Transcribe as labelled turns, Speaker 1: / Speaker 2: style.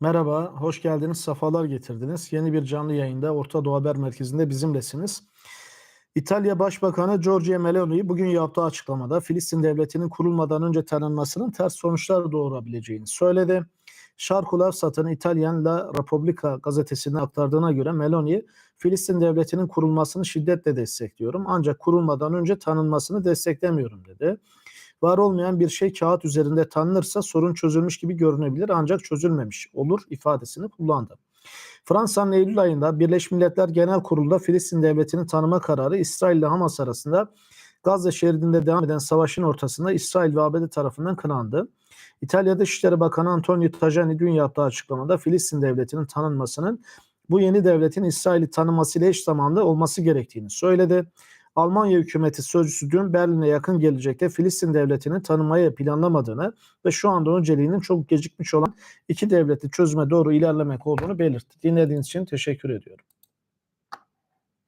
Speaker 1: Merhaba, hoş geldiniz, sefalar getirdiniz. Yeni bir canlı yayında Orta Doğu Haber Merkezi'nde bizimlesiniz. İtalya Başbakanı Giorgia Meloni bugün yaptığı açıklamada Filistin devletinin kurulmadan önce tanınmasının ters sonuçlar doğurabileceğini söyledi. Şarkular satan İtalyan La Repubblica gazetesine aktardığına göre Meloni, Filistin devletinin kurulmasını şiddetle destekliyorum ancak kurulmadan önce tanınmasını desteklemiyorum dedi. Var olmayan bir şey kağıt üzerinde tanınırsa sorun çözülmüş gibi görünebilir ancak çözülmemiş olur ifadesini kullandı. Fransa'nın Eylül ayında Birleşmiş Milletler Genel Kurulu'nda Filistin devletini tanıma kararı İsrail ile Hamas arasında Gazze şeridinde devam eden savaşın ortasında İsrail ve ABD tarafından kınandı. İtalya Dışişleri Bakanı Antonio Tajani dün yaptığı açıklamada Filistin devletinin tanınmasının bu yeni devletin İsrail'i tanımasıyla eş zamanlı olması gerektiğini söyledi. Almanya hükümeti sözcüsü dün Berlin'e yakın gelecekte Filistin devletini tanımayı planlamadığını ve şu anda önceliğinin çok gecikmiş olan iki devletli çözüme doğru ilerlemek olduğunu belirtti. Dinlediğiniz için teşekkür ediyorum.